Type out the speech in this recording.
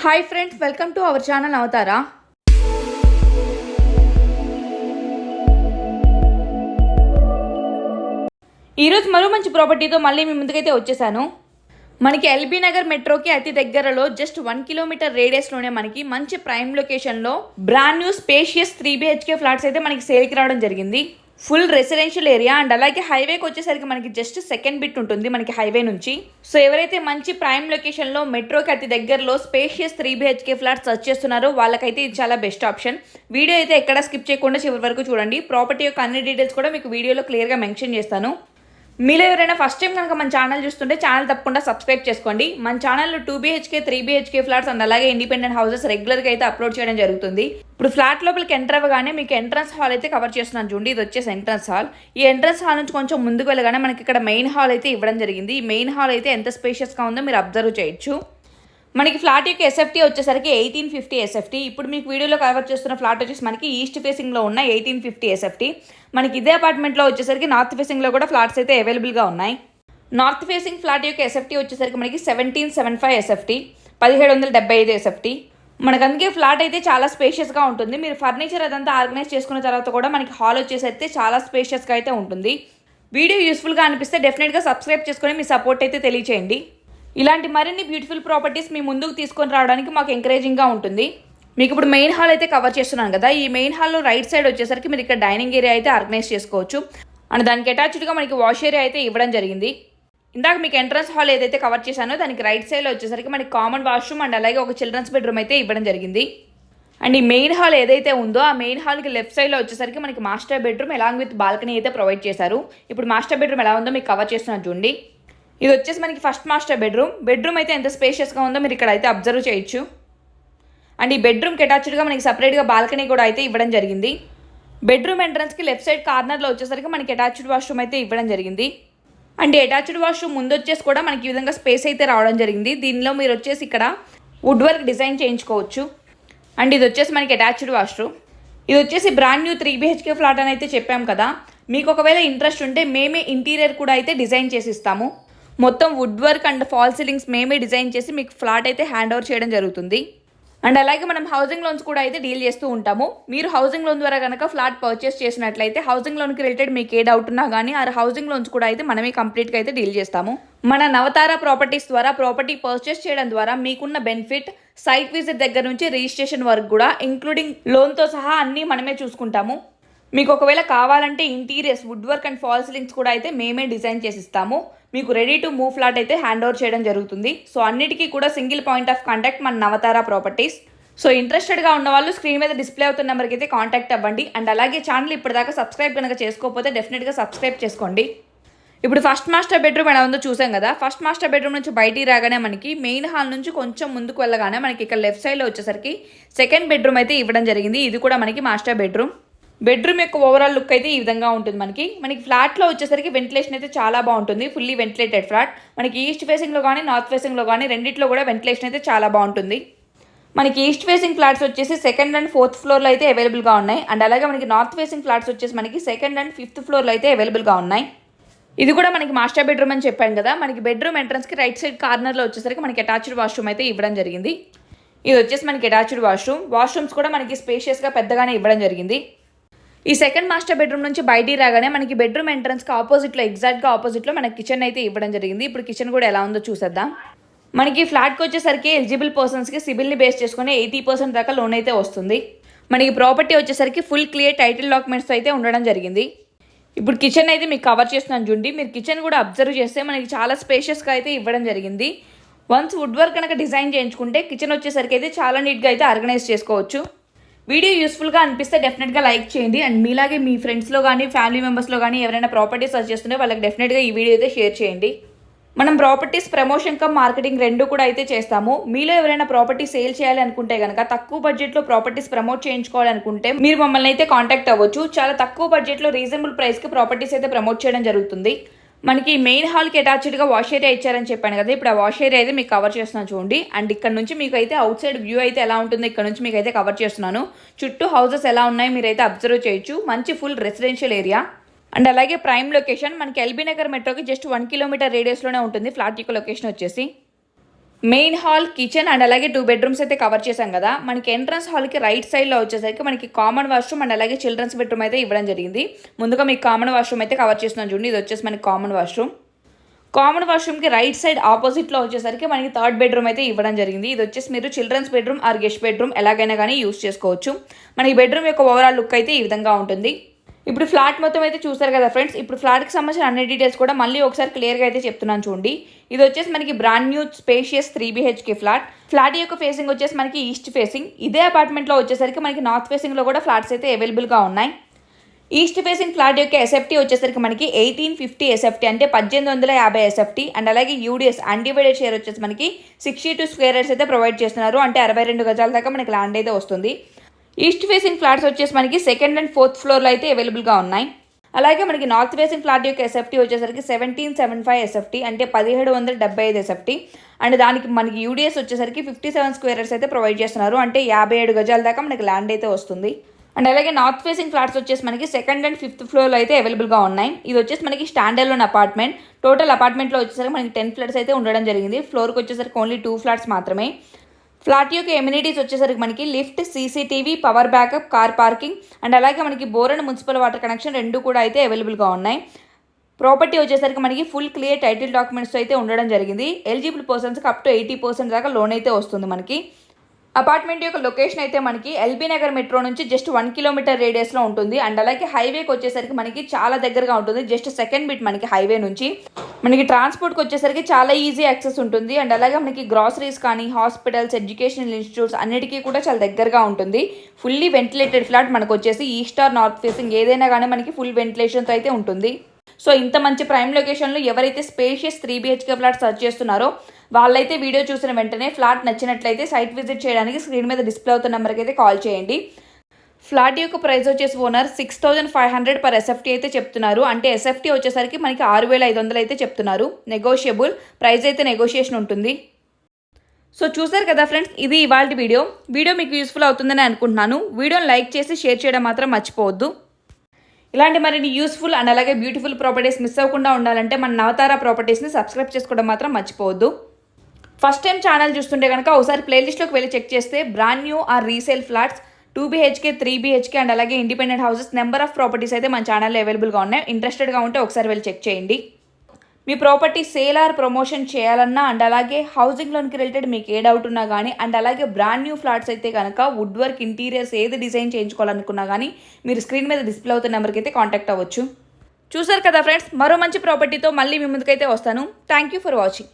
Hi friends welcome to our channel అవుతారా ఈరోజు మరో మంచి ప్రాపర్టీతో మళ్ళీ మీ ముందుకైతే వచ్చేసాను. మనకి ఎల్బీ నగర్ మెట్రోకి అతి దగ్గరలో జస్ట్ వన్ కిలోమీటర్ రేడియస్లోనే మనకి మంచి ప్రైమ్ లొకేషన్లో brand new spacious three BHK flats అయితే మనకి సేల్కి రావడం జరిగింది. ఫుల్ రెసిడెన్షియల్ ఏరియా అండ్ అలాగే హైవేకి వచ్చేసరికి మనకి జస్ట్ సెకండ్ బిట్ ఉంటుంది మనకి హైవే నుంచి. సో ఎవరైతే మంచి ప్రైమ్ లొకేషన్లో మెట్రోకి అతి దగ్గరలో spacious three BHK flat search చేస్తున్నారో వాళ్ళకైతే ఇది చాలా బెస్ట్ ఆప్షన్ వీడియో అయితే ఎక్కడ స్కిప్ చేయకుండా చివరి వరకు చూడండి. ప్రాపర్టీ యొక్క అన్ని డీటెయిల్స్ కూడా మీకు వీడియోలో క్లియర్గా మెన్షన్ చేస్తాను. మీలో ఎవరైనా ఫస్ట్ టైం కనుక మన ఛానల్ చూస్తుంటే ఛానల్ తప్పకుండా సబ్స్క్రైబ్ చేసుకోండి. మన ఛానల్లో two BHK three BHK flats and అలాగే ఇండిపెండెంట్ హౌసెస్ రెగ్యులర్గా అయితే అప్లోడ్ చేయడం జరుగుతుంది. ఇప్పుడు ఫ్లాట్ లోపలికి ఎంటర్ అవ్వగానే మీకు ఎంట్రన్స్ హాల్ అయితే కవర్ చేస్తున్నాను చూడండి. ఇది వచ్చేసి ఎంట్రన్స్ హాల్ ఈ ఎంట్రన్స్ హాల్ నుంచి కొంచెం ముందుకు వెళ్ళగానే మనకి ఇక్కడ మెయిన్ హాల్ అయితే ఇవ్వడం జరిగింది. ఈ మెయిన్ హాల్ అయితే ఎంత స్పేషియస్గా ఉందో మీరు అబ్జర్వ్ చేయొచ్చు. మనకి ఫ్లాట్ యొక్క ఎస్ఎఫ్టీ వచ్చేసరికి ఎయిటీన్ ఫిఫ్టీ ఎస్ఎఫ్టీ ఇప్పుడు మీకు వీడియోలో కవర్ చేస్తున్న ఫ్లాట్ వచ్చేసి మనకి ఈస్ట్ ఫేసింగ్లో ఉన్న ఎయిటీన్ ఫిఫ్టీ ఎస్ఎఫ్టీ మనకి ఇదే అపార్ట్మెంట్లో వచ్చేసరికి నార్త్ ఫేసింగ్లో కూడా ఫ్లాట్స్ అయితే అవైలబుల్గా ఉన్నాయి. నార్త్ ఫేసింగ్ ఫ్లాట్ యొక్క ఎస్ఎఫ్టీ వచ్చేసరికి మనకి సెవెంటీన్ సెవెన్ ఫైవ్ ఎస్ఎఫ్టీ పదిహేడు వందల డెబ్బై ఐదు ఎస్ఎఫ్టీ మనకు అందుకే ఫ్లాట్ అయితే చాలా స్పేషియస్గా ఉంటుంది. మీరు ఫర్నిచర్ అదంతా ఆర్గనైజ్ చేసుకున్న తర్వాత కూడా మనకి హాల్ వచ్చేసి అయితే చాలా స్పేషియస్గా అయితే ఉంటుంది. వీడియో యూస్ఫుల్గా అనిపిస్తే డెఫినెట్గా సబ్స్క్రైబ్ చేసుకొని మీ సపోర్ట్ అయితే తెలియచేయండి. ఇలాంటి మరిన్ని బ్యూటిఫుల్ ప్రాపర్టీస్ మీ ముందుకు తీసుకొని రావడానికి మాకు ఎంకరేజింగ్గా ఉంటుంది. మీకు ఇప్పుడు మెయిన్ హాల్ అయితే కవర్ చేస్తున్నాను కదా ఈ మెయిన్ హాల్లో రైట్ సైడ్ వచ్చేసరికి మీరు ఇక్కడ డైనింగ్ ఏరియా అయితే ఆర్గనైజ్ చేసుకోవచ్చు. అండ్ దానికి అటాచ్డ్గా మనకి వాష్ ఏరియా అయితే ఇవ్వడం జరిగింది. ఇందాక మీకు ఎంట్రన్స్ హాల్ ఏదైతే కవర్ చేశానో దానికి రైట్ సైడ్లో వచ్చేసరికి మనకి కామన్ వాష్రూమ్ అండ్ అలాగే ఒక చిల్డ్రన్స్ బెడ్రూమ్ అయితే ఇవ్వడం జరిగింది. అండ్ ఈ మెయిన్ హాల్ ఏదైతే ఉందో ఆ మెయిన్ హాల్కి లెఫ్ట్ సైడ్లో వచ్చేసరికి మనకి master bedroom along with balcony అయితే ప్రొవైడ్ చేశారు. ఇప్పుడు మాస్టర్ బెడ్రూమ్ ఎలా ఉందో మీకు కవర్ చేస్తున్నాను చూడండి. ఇది వచ్చేసి మనకి ఫస్ట్ మాస్టర్ బెడ్రూమ్ బెడ్రూమ్ అయితే ఎంత స్పేషియస్గా ఉందో మీరు ఇక్కడ అయితే అబ్జర్వ్ చేయొచ్చు. అండ్ ఈ బెడ్రూమ్కి అటాచ్డ్గా మనకి సపరేట్గా బాల్కనీ కూడా అయితే ఇవ్వడం జరిగింది. బెడ్రూమ్ ఎంట్రన్స్కి లెఫ్ట్ సైడ్ కార్నర్లో వచ్చేసరికి మనకి అటాచ్డ్ వాష్రూమ్ అయితే ఇవ్వడం జరిగింది. అండ్ అటాచ్డ్ వాష్రూమ్ ముందు వచ్చేసి కూడా మనకి ఈ విధంగా స్పేస్ అయితే రావడం జరిగింది. దీనిలో మీరు వచ్చేసి ఇక్కడ వుడ్ వర్క్ డిజైన్ చేయించుకోవచ్చు. అండ్ ఇది వచ్చేసి మనకి అటాచ్డ్ వాష్రూమ్ ఇది వచ్చేసి brand new three BHK flat అని అయితే చెప్పాం కదా. మీకు ఒకవేళ ఇంట్రెస్ట్ ఉంటే మేమే ఇంటీరియర్ కూడా అయితే డిజైన్ చేసి ఇస్తాము. మొత్తం wood work and false ceilings మేమే డిజైన్ చేసి మీకు ఫ్లాట్ అయితే హ్యాండ్ ఓవర్ చేయడం జరుగుతుంది. అండ్ అలాగే మనం హౌసింగ్ లోన్స్ కూడా అయితే డీల్ చేస్తూ ఉంటాము. మీరు హౌసింగ్ లోన్ ద్వారా కనుక ఫ్లాట్ పర్చేస్ చేసినట్లయితే హౌసింగ్ లోన్కి రిలేటెడ్ మీకు ఏ డౌట్ ఉన్నా కానీ ఆ హౌసింగ్ లోన్స్ కూడా అయితే మనమే కంప్లీట్గా అయితే డీల్ చేస్తాము. మన నవతార ప్రాపర్టీస్ ద్వారా ప్రాపర్టీ పర్చేస్ చేయడం ద్వారా మీకున్న బెనిఫిట్ సైట్ విజిట్ దగ్గర నుంచి రిజిస్ట్రేషన్ వరకు కూడా ఇంక్లూడింగ్ లోన్తో సహా అన్నీ మనమే చూసుకుంటాము. మీకు ఒకవేళ కావాలంటే interiors wood work and false ceilings కూడా అయితే మేమే డిజైన్ చేసి ఇస్తాము. మీకు రెడీ టు మూవ్ ఫ్లాట్ అయితే హ్యాండ్ ఓవర్ చేయడం జరుగుతుంది. సో అన్నిటికీ కూడా సింగిల్ పాయింట్ ఆఫ్ కాంటాక్ట్ మన నవతార ప్రాపర్టీస్ సో ఇంట్రెస్టెడ్గా ఉన్న వాళ్ళు స్క్రీన్ మీద డిస్ప్లే అవుతున్న నెంబర్కి అయితే కాంటాక్ట్ అవ్వండి. అండ్ అలాగే ఛానల్ ఇప్పటిదాకా సబ్స్క్రైబ్ కనుక చేసుకోకపోతే డెఫినెట్గా సబ్స్క్రైబ్ చేసుకోండి. ఇప్పుడు ఫస్ట్ మాస్టర్ బెడ్రూమ్ ఎలా ఉందో చూసాం కదా. ఫస్ట్ మాస్టర్ బెడ్రూమ్ నుంచి బయటికి రాగానే మనకి మెయిన్ హాల్ నుంచి కొంచెం ముందుకు వెళ్ళగానే మనకి ఇక్కడ లెఫ్ట్ సైడ్లో వచ్చేసరికి సెకండ్ బెడ్రూమ్ అయితే ఇవ్వడం జరిగింది. ఇది కూడా మనకి మాస్టర్ బెడ్రూమ్ బెడ్రూమ్ యొక్క ఓవరాల్ లుక్ అయితే ఈ విధంగా ఉంటుంది మనకి. మనకి ఫ్లాట్లో వచ్చేసరికి వెంటిలేషన్ అయితే చాలా బాగుంటుంది. ఫుల్లీ వెంటిలేటెడ్ ఫ్లాట్ మనకి ఈస్ట్ ఫేసింగ్లో కానీ నార్త్ ఫేసింగ్లో కానీ రెండిట్లో కూడా వెంటిలేషన్ అయితే చాలా బాగుంటుంది. మనకి ఈస్ట్ ఫేసింగ్ ఫ్లాట్స్ వచ్చేసి సెకండ్ అండ్ ఫోర్త్ ఫ్లోర్లో అయితే అవైలబుల్గా ఉన్నాయి. అండ్ అలాగే మనకి నార్త్ ఫేసింగ్ ఫ్లాట్స్ వచ్చేసి మనకి సెకండ్ అండ్ ఫిఫ్త్ ఫ్లోర్లో అయితే అవైలబుల్గా ఉన్నాయి. ఇది కూడా మనకి మాస్టర్ బెడ్రూమ్ అని చెప్పాను కదా. మనకి బెడ్రూమ్ ఎంట్రన్స్కి రైట్ సైడ్ కార్నర్లో వచ్చేసరికి మనకి అటాచ్డ్ వాష్రూమ్ అయితే ఇవ్వడం జరిగింది. ఇది వచ్చేసి మనకి అటాచ్డ్ వాష్రూమ్ వాష్రూమ్స్ కూడా మనకి స్పేషియస్గా పెద్దగానే ఇవ్వడం జరిగింది. ఈ సెకండ్ మాస్టర్ బెడ్రూమ్ నుంచి బయటికి రాగానే మనకి బెడ్రూమ్ ఎంట్రన్స్కి ఆపోజిట్లో ఎగ్జాక్ట్గా ఆపోజిట్లో మనకి కిచెన్ అయితే ఇవ్వడం జరిగింది. ఇప్పుడు కిచెన్ కూడా ఎలా ఉందో చూసేద్దాం. మనకి ఫ్లాట్కి వచ్చేసరికి ఎలిజిబుల్ పర్సన్స్కి సిబిల్ని బేస్ చేసుకుని ఎయిటీ పర్సెంట్ దాకా లోన్ అయితే వస్తుంది. మనకి ప్రాపర్టీ వచ్చేసరికి ఫుల్ క్లియర్ టైటిల్ డాక్యుమెంట్స్ అయితే ఉండడం జరిగింది. ఇప్పుడు కిచెన్ అయితే మీకు కవర్ చేస్తున్నాను చూడండి. మీరు కిచెన్ కూడా అబ్జర్వ్ చేస్తే మనకి చాలా స్పేషియస్గా అయితే ఇవ్వడం జరిగింది. వన్స్ వుడ్ వర్క్ కనుక డిజైన్ చేయించుకుంటే కిచెన్ వచ్చేసరికి అయితే చాలా నీట్గా అయితే ఆర్గనైజ్ చేసుకోవచ్చు. వీడియో యూస్ఫుల్గా అనిపిస్తే డెఫినెట్గా లైక్ చేయండి. అండ్ మీలాగే మీ ఫ్రెండ్స్లో కానీ ఫ్యామిలీ మెంబర్స్లో కానీ ఎవరైనా ప్రాపర్టీ సర్చ్ చేస్తుంటే వాళ్ళకి డెఫినెట్గా ఈ వీడియో అయితే షేర్ చేయండి. మనం ప్రాపర్టీస్ ప్రమోషన్ కమ్ మార్కెటింగ్ రెండు కూడా అయితే చేస్తాము. మీలో ఎవరైనా ప్రాపర్టీ సేల్ చేయాలి అనుకుంటే కనుక తక్కువ బడ్జెట్లో ప్రాపర్టీస్ ప్రమోట్ చేయించుకోవాలనుకుంటే మీరు మమ్మల్ని అయితే కాంటాక్ట్ అవ్వచ్చు. చాలా తక్కువ బడ్జెట్లో రీజనబుల్ ప్రైస్కి ప్రాపర్టీస్ అయితే ప్రమోట్ చేయడం జరుగుతుంది. మనకి మెయిన్ హాల్కి అటాచ్డ్గా వాష్ ఏరియా ఇచ్చారని చెప్పాను కదా ఇప్పుడు ఆ వాష్ ఏరియా అయితే మీకు కవర్ చేస్తున్నాను చూడండి. అండ్ ఇక్కడ నుంచి మీకు అయితే అవుట్ సైడ్ వ్యూ అయితే ఎలా ఉంటుందో ఇక్కడ నుంచి మీకు అయితే కవర్ చేస్తున్నాను. చుట్టూ హౌసెస్ ఎలా ఉన్నాయి మీరైతే అబ్జర్వ్ చేయొచ్చు. మంచి ఫుల్ రెసిడెన్షియల్ ఏరియా అండ్ అలాగే ప్రైమ్ లొకేషన్ మనకి ఎల్బీ నగర్ మెట్రోకి జస్ట్ వన్ కిలోమీటర్ రేడియస్లోనే ఉంటుంది. ఫ్లాట్ యొక్క లొకేషన్ వచ్చేసి. మెయిన్ హాల్ కిచెన్ అండ్ అలాగే టూ బెడ్రూమ్స్ అయితే కవర్ చేశాం కదా. మనకి ఎంట్రన్స్ హాల్కి రైట్ సైడ్లో వచ్చేసరికి మనకి కామన్ వాష్రూమ్ అండ్ అలాగే చిల్డ్రన్స్ బెడ్రూమ్ అయితే ఇవ్వడం జరిగింది. ముందుగా మీకు కామన్ వాష్రూమ్ అయితే కవర్ చేస్తున్నాం చూడండి. ఇది వచ్చేసి మనకి కామన్ వాష్రూమ్ కామన్ వాష్రూమ్కి రైట్ సైడ్ ఆపోజిట్లో వచ్చేసరికి మనకి థర్డ్ బెడ్రూమ్ అయితే ఇవ్వడం జరిగింది. ఇది వచ్చేసి మీరు children's bedroom or guest bedroom ఎలాగైనా కానీ యూస్ చేసుకోవచ్చు. మనకి బెడ్రూమ్ యొక్క ఓవరాల్ లుక్ అయితే ఈ విధంగా ఉంటుంది. ఇప్పుడు ఫ్లాట్ మొత్తం అయితే చూసారు కదా ఫ్రెండ్స్ ఇప్పుడు ఫ్లాట్కి సంబంధించిన అన్ని డీటెయిల్స్ కూడా మళ్ళీ ఒకసారి క్లియర్గా అయితే చెప్తున్నాను చూడండి. ఇది వచ్చేసి మనకి brand new spacious three BHK flat flat యొక్క ఫేసింగ్ వచ్చేసి మనకి ఈస్ట్ ఫేసింగ్ ఇదే అపార్ట్మెంట్లో వచ్చేసరికి మనకి నార్త్ ఫేసింగ్లో కూడా ఫ్లాట్స్ అయితే అవైలబుల్గా ఉన్నాయి. ఈస్ట్ ఫేసింగ్ ఫ్లాట్ యొక్క ఎస్ఎఫ్టీ వచ్చేసరికి మనకి ఎయిటీన్ ఫిఫ్టీ ఎస్ఎఫ్టీ అంటే పద్దెనిమిది వందల యాభై ఎస్ఎఫ్టీ అండ్ అలాగే యూడిఎస్ అన్డివైడెడ్ షేర్ వచ్చేసి మనకి సిక్స్టీ టూ స్క్వేర్ యార్డ్స్ అయితే ప్రొవైడ్ చేస్తున్నారు. అంటే అరవై రెండు గజాల దాకా మనకి ల్యాండ్ అయితే వస్తుంది. ఈస్ట్ ఫేసింగ్ ఫ్లాట్స్ వచ్చేసి మనకి సెకండ్ అండ్ ఫోర్త్ ఫ్లోర్లో అయితే అవైలబుల్గా ఉన్నాయి. అలాగే మనకి నార్త్ ఫేసింగ్ ఫ్లాట్ యొక్క ఎస్ఎఫ్టీ వచ్చేసరికి సెవెంటీన్ సెవెన్ ఫైవ్ ఎస్ఎఫ్టీ అంటే పదిహేడు వందల డెబ్బై ఐదు ఎస్ఎఫ్టీ అండ్ దానికి మనకి యూడిఎస్ వచ్చేసరికి ఫిఫ్టీ సెవెన్ స్క్వేర్ అయితే ప్రొవైడ్ చేస్తున్నారు. అంటే యాభై ఏడు గజాల దాకా మనకి ల్యాండ్ అయితే వస్తుంది. అండ్ అలాగే నార్త్ ఫేసింగ్ ఫ్లాట్స్ వచ్చేసి మనకి సెకండ్ అండ్ ఫిఫ్త్ ఫ్లోర్లో అయితే అవైలబుల్గా ఉన్నాయి. ఇది వచ్చేసి మనకి స్టాండర్డ్ లోన్ అపార్ట్మెంట్ టోటల్ అపార్ట్మెంట్లో వచ్చేసరికి మనకి టెన్ ఫ్లాట్స్ అయితే ఉండడం జరిగింది. ఫ్లోర్కి వచ్చేసరికి ఓన్లీ టూ ఫ్లాట్స్ మాత్రమే. ఫ్లాట్ యొక్క ఎమ్యూనిటీస్ వచ్చేసరికి మనకి lift CCTV power backup car parking and అలాగే మనకి bore and municipal water connection రెండు కూడా అయితే అవైలబుల్గా ఉన్నాయి. ప్రాపర్టీ వచ్చేసరికి మనకి ఫుల్ క్లియర్ టైటిల్ డాక్యుమెంట్స్ అయితే ఉండడం జరిగింది. ఎలిజిబుల్ పర్సన్స్కి అప్ టు ఎయిటీ పర్సెంట్ దాకా లోన్ అయితే వస్తుంది మనకి. అపార్ట్మెంట్ యొక్క లొకేషన్ అయితే మనకి ఎల్బీ నగర్ మెట్రో నుంచి జస్ట్ వన్ కిలోమీటర్ రేడియస్లో ఉంటుంది. అండ్ అలాగే హైవేకి వచ్చేసరికి మనకి చాలా దగ్గరగా ఉంటుంది. జస్ట్ సెకండ్ బిట్ మనకి హైవే నుంచి. మనకి ట్రాన్స్పోర్ట్కి వచ్చేసరికి చాలా ఈజీ యాక్సెస్ ఉంటుంది. అండ్ అలాగే మనకి గ్రాసరీస్ కానీ హాస్పిటల్స్ ఎడ్యుకేషనల్ ఇన్స్టిట్యూట్స్ అన్నిటికీ కూడా చాలా దగ్గరగా ఉంటుంది. ఫుల్లీ వెంటిలేటెడ్ ఫ్లాట్ మనకు వచ్చేసి ఈస్ట్ ఆర్ నార్త్ ఫేసింగ్ ఏదైనా కానీ మనకి ఫుల్ వెంటిలేషన్తో అయితే ఉంటుంది. సో ఇంత మంచి ప్రైమ్ లొకేషన్లో ఎవరైతే spacious three BHK flat search చేస్తున్నారో వాళ్ళైతే వీడియో చూసిన వెంటనే ఫ్లాట్ నచ్చినట్లయితే సైట్ విజిట్ చేయడానికి స్క్రీన్ మీద డిస్ప్లే అవుతున్న నెంబర్కి అయితే కాల్ చేయండి. ఫ్లాట్ యొక్క ప్రైస్ వచ్చేసి owner six thousand five hundred per SFT అయితే చెప్తున్నారు. అంటే ఎస్ఎఫ్టీ వచ్చేసరికి మనకి ఆరు వేల ఐదు వందలు అయితే చెప్తున్నారు. నెగోషియబుల్ ప్రైస్ అయితే నెగోషియేషన్ ఉంటుంది. సో చూసారు కదా ఫ్రెండ్స్ ఇది ఇవాళ వీడియో. వీడియో మీకు యూస్ఫుల్ అవుతుందని అనుకుంటున్నాను. వీడియోని లైక్ చేసి షేర్ చేయడం మాత్రం మర్చిపోవద్దు. ఇలాంటి మరిన్ని యూస్ఫుల్ అండ్ అలాగే బ్యూటిఫుల్ ప్రాపర్టీస్ మిస్ అవ్వకుండా ఉండాలంటే మన నవతార ప్రాపర్టీస్ని సబ్స్క్రైబ్ చేసుకోవడం మాత్రం మర్చిపోవద్దు. ఫస్ట్ టైం ఛానల్ చూస్తుంటే కనుక ఒకసారి ప్లేలిస్ట్లోకి వెళ్ళి చెక్ చేస్తే brand new or resale flats two BHK three BHK and అలాగే independent houses number of properties అయితే మన ఛానల్లో అవైలబుల్గా ఉన్నాయి. ఇంట్రెస్టెడ్గా ఉంటే ఒకసారి వెళ్ళి చెక్ చేయండి. మీ ప్రాపర్టీ సేల్ ఆర్ ప్రమోషన్ చేయాలన్నా అండ్ అలాగే హౌసింగ్ లోన్కి రిలేటెడ్ మీకు ఏ డౌట్ ఉన్నా కానీ అండ్ అలాగే బ్రాండ్ న్యూ ఫ్లాట్స్ అయితే కనుక వుడ్ వర్క్ ఇంటీరియర్స్ ఏది డిజైన్ చేయించుకోవాలనుకున్నా కానీ మీరు స్క్రీన్ మీద డిస్ప్లే అవుతున్న నెంబర్కి అయితే కాంటాక్ట్ అవ్వచ్చు. చూసారు కదా ఫ్రెండ్స్ మరో మంచి ప్రాపర్టీతో మళ్ళీ మీ ముందుకైతే వస్తాను. Thank you for watching